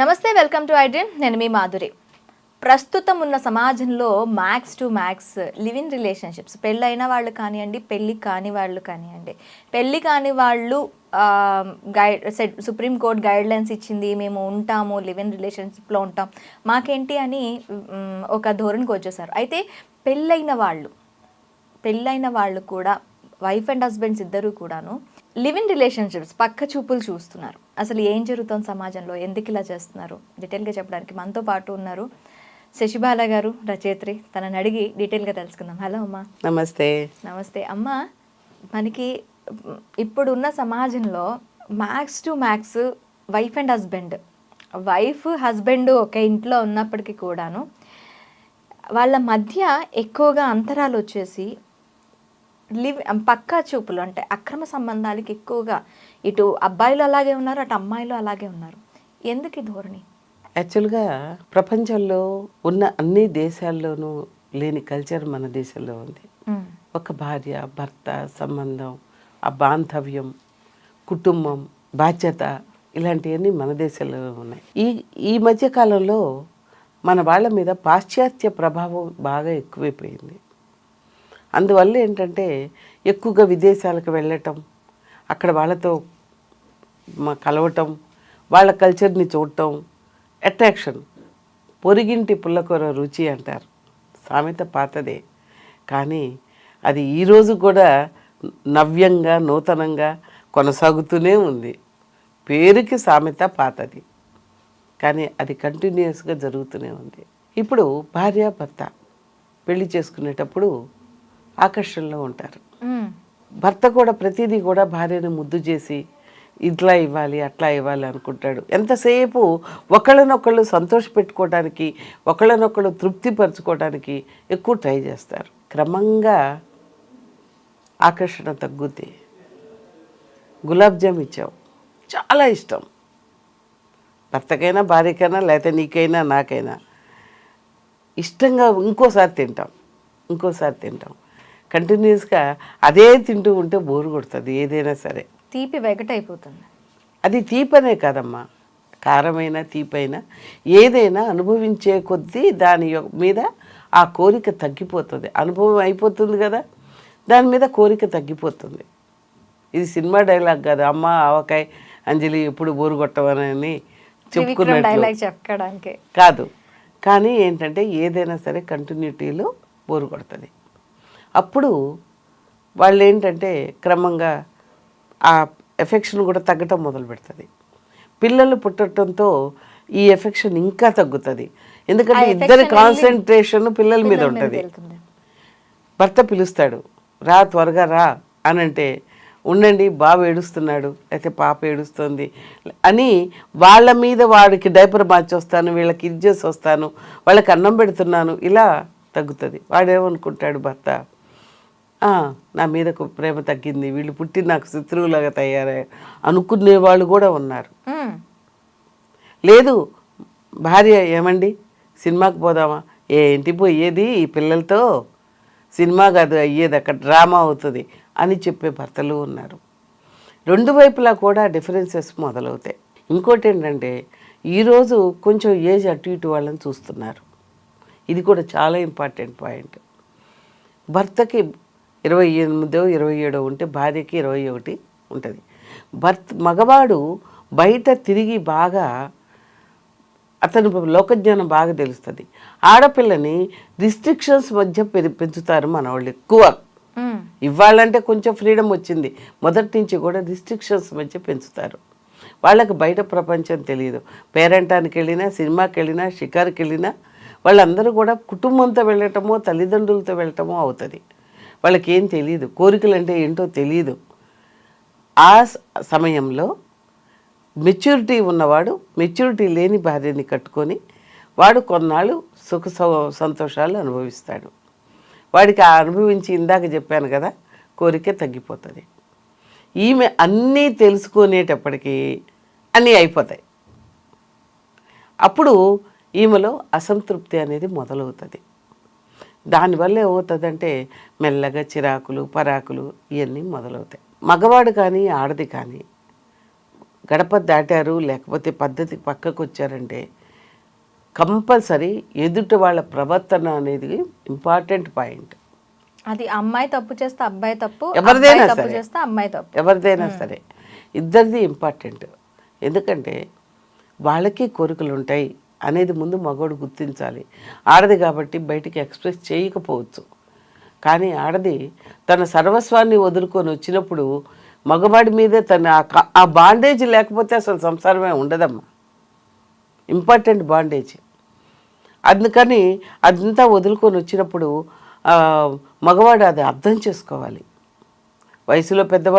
నమస్తే welcome to iDream నేను మీ మాధురి. ప్రస్తుతం ఉన్న సమాజంలో max to max living relationships పెళ్ళైన వాళ్ళు కానివ్వండి పెళ్ళి కాని వాళ్ళు కానివ్వండి. పెళ్ళి కాని వాళ్ళు guide Supreme Court guidelines ఇచ్చింది మేము ఉంటాము లివింగ్ రిలేషన్షిప్లో ఉంటాం. మాకేంటి అని ఒక ధోరణికి వచ్చేసారు. అయితే పెళ్ళైన వాళ్ళు పెళ్ళైన వాళ్ళు కూడా వైఫ్ అండ్ హస్బెండ్స్ ఇద్దరు కూడాను లివ్ ఇన్ రిలేషన్షిప్స్ పక్క చూపులు చూస్తున్నారు. అసలు ఏం జరుగుతుంది సమాజంలో? ఎందుకు ఇలా చేస్తున్నారు? డీటెయిల్గా చెప్పడానికి మనతో పాటు ఉన్నారు శశిబాల గారు రచయిత్రి. తనని అడిగి డీటెయిల్గా తెలుసుకుందాం. హలో అమ్మా. నమస్తే. నమస్తే. అమ్మ మనకి ఇప్పుడున్న సమాజంలో max to max wife and husband. Wife husband ఒక ఇంట్లో ఉన్నప్పటికీ కూడాను వాళ్ళ మధ్య ఎక్కువగా అంతరాలు వచ్చేసి లివ్ పక్కా చూపులు అంటే అక్రమ సంబంధాలకి ఎక్కువగా ఇటు అబ్బాయిలు అలాగే ఉన్నారు అటు అమ్మాయిలు అలాగే ఉన్నారు. ఎందుకు ఈ ధోరణి? యాక్చువల్గా ప్రపంచంలో ఉన్న అన్ని దేశాల్లోనూ లేని కల్చర్ మన దేశంలో ఉంది. ఒక భార్య భర్త సంబంధం ఆ బాంధవ్యం కుటుంబం బాధ్యత ఇలాంటివన్నీ మన దేశంలో ఉన్నాయి. ఈ ఈ మధ్య కాలంలో మన వాళ్ళ మీద పాశ్చాత్య ప్రభావం బాగా ఎక్కువైపోయింది. అందువల్ల ఏంటంటే ఎక్కువగా విదేశాలకు వెళ్ళటం అక్కడ వాళ్ళతో మా కలవటం వాళ్ళ కల్చర్ని చూడటం అట్రాక్షన్. పొరిగింటి పుల్లకూర రుచి అంటారు. సామెత పాతదే. కానీ అది ఈరోజు కూడా నవ్యంగా నూతనంగా కొనసాగుతూనే ఉంది. పేరుకి సామెత పాతది. కానీ అది కంటిన్యూస్గా జరుగుతూనే ఉంది. ఇప్పుడు భార్య భర్త పెళ్ళి చేసుకునేటప్పుడు ఆకర్షణలో ఉంటారు. భర్త కూడా ప్రతిదీ కూడా భార్యను ముద్దు చేసి ఇట్లా ఇవ్వాలి అట్లా ఇవ్వాలి అనుకుంటాడు. ఎంతసేపు ఒకళ్ళనొకళ్ళు సంతోష పెట్టుకోవడానికి ఒకళ్ళనొకళ్ళు తృప్తిపరచుకోవడానికి ఎక్కువ ట్రై చేస్తారు. క్రమంగా ఆకర్షణ తగ్గుద్ది. గులాబ్ జామ్ ఇచ్చావు. చాలా ఇష్టం. భర్తకైనా భార్యకైనా లేకపోతే నీకైనా నాకైనా. ఇష్టంగా ఇంకోసారి తింటాం. ఇంకోసారి తింటాం. కంటిన్యూస్గా అదే తింటూ ఉంటే బోరు కొడుతుంది ఏదైనా సరే. తీపి వెగటైపోతుంది. అది తీపనే కాదమ్మా. కారమైన తీపైన ఏదైనా అనుభవించే కొద్దీ దాని మీద ఆ కోరిక తగ్గిపోతుంది. అనుభవం అయిపోతుంది కదా దాని మీద కోరిక తగ్గిపోతుంది. ఇది సినిమా డైలాగ్ కాదు. అమ్మ ఆవకాయ అంజలి ఎప్పుడు బోరు కొట్టవనని చెప్పడానికి. కాదు. కానీ ఏంటంటే ఏదైనా సరే కంటిన్యూటీలో బోరు కొడుతుంది. అప్పుడు వాళ్ళు ఏంటంటే క్రమంగా ఆ ఎఫెక్షన్ కూడా తగ్గటం మొదలు పెడుతుంది. పిల్లలు పుట్టడంతో ఈ ఎఫెక్షన్ ఇంకా తగ్గుతుంది. ఎందుకంటే ఇద్దరి కాన్సన్ట్రేషన్ పిల్లల మీద ఉంటుంది. భర్త పిలుస్తాడు రా త్వరగా రా అని అంటే ఉండండి బాబు ఏడుస్తున్నాడు అయితే పాప ఏడుస్తుంది అని వాళ్ళ మీద వాడికి డైపర్ మార్చి వస్తాను వీళ్ళకి ఇది చేసి వస్తాను వాళ్ళకి అన్నం పెడుతున్నాను ఇలా తగ్గుతుంది. వాడేమనుకుంటాడు భర్త? "ఆ, నా మీదకు ప్రేమ తగ్గింది. వీళ్ళు పుట్టి నాకు శత్రువులాగా తయారయ్యారు అనుకునే వాళ్ళు కూడా ఉన్నారు. లేదు భార్య ఏమండి? సినిమాకి పోదామా? ఏంటి పోయేది ఈ పిల్లలతో? సినిమా కాదు అయ్యేది అక్కడ డ్రామా అవుతుంది అని చెప్పే భర్తలు ఉన్నారు. రెండు వైపులా కూడా డిఫరెన్సెస్ మొదలవుతాయి. ఇంకోటి ఏంటంటే ఈరోజు కొంచెం ఏజ్ అటు ఇటు వాళ్ళని చూస్తున్నారు. ఇది కూడా చాలా ఇంపార్టెంట్ పాయింట్. భర్తకి ఇరవై ఎనిమిదో ఇరవై ఏడో ఉంటే భార్యకి ఇరవై ఒకటి ఉంటుంది. భర్త మగవాడు బయట తిరిగి బాగా అతను లోకజ్ఞానం బాగా తెలుస్తుంది. ఆడపిల్లని రిస్ట్రిక్షన్స్ మధ్య పెంచుతారు మన వాళ్ళు ఎక్కువ. ఇవ్వాలంటే కొంచెం ఫ్రీడమ్ వచ్చింది. మొదటి నుంచి కూడా రిస్ట్రిక్షన్స్ మధ్య పెంచుతారు. వాళ్ళకి బయట ప్రపంచం తెలియదు. పేరెంటానికి వెళ్ళినా సినిమాకి వెళ్ళినా షికారుకి వెళ్ళినా వాళ్ళందరూ కూడా కుటుంబంతో వెళ్ళటమో తల్లిదండ్రులతో వెళ్ళటమో అవుతుంది. వాళ్ళకి ఏం తెలియదు కోరికలు అంటే ఏంటో తెలియదు ఆ స- సమయంలో మెచ్యూరిటీ ఉన్నవాడు మెచ్యూరిటీ లేని భార్యని కట్టుకొని వాడు కొన్నాళ్ళు సుఖ సంతోషాలు అనుభవిస్తాడు. వాడికి ఆ అనుభవించి ఇందాక చెప్పాను కదా కోరిక తగ్గిపోతుంది. ఈమె అన్నీ తెలుసుకునేటప్పటికీ అన్నీ అయిపోతాయి. అప్పుడు ఈమెలో అసంతృప్తి అనేది మొదలవుతుంది. దానివల్ల ఏమవుతుందంటే మెల్లగా చిరాకులు పరాకులు ఇవన్నీ మొదలవుతాయి. మగవాడు కానీ ఆడది కానీ గడప దాటారు లేకపోతే పద్ధతి పక్కకు వచ్చారంటే కంపల్సరీ ఎదుటి వాళ్ళ ప్రవర్తన అనేది ఇంపార్టెంట్ పాయింట్. అది అమ్మాయి తప్పు చేస్తే అబ్బాయి తప్పు ఎవరిదైనా తప్పు సరే. చేస్తే అమ్మాయి తప్పు. ఎవరిదైనా సరే. ఇద్దరిది ఇంపార్టెంట్. ఎందుకంటే వాళ్ళకి కోరికలు ఉంటాయి అనేది ముందు మగవాడు గుర్తించాలి. ఆడది కాబట్టి బయటికి ఎక్స్ప్రెస్ చేయకపోవచ్చు. కానీ ఆడది తన సర్వస్వాన్ని వదులుకొని వచ్చినప్పుడు మగవాడి మీదే తన ఆ ఆ బాండేజ్ లేకపోతే అసలు సంసారమే ఉండదమ్మా. ఇంపార్టెంట్ బాండేజ్ అందుకని అదంతా వదులుకొని వచ్చినప్పుడు మగవాడు అది అర్థం చేసుకోవాలి. వయసులో పెద్దవాడు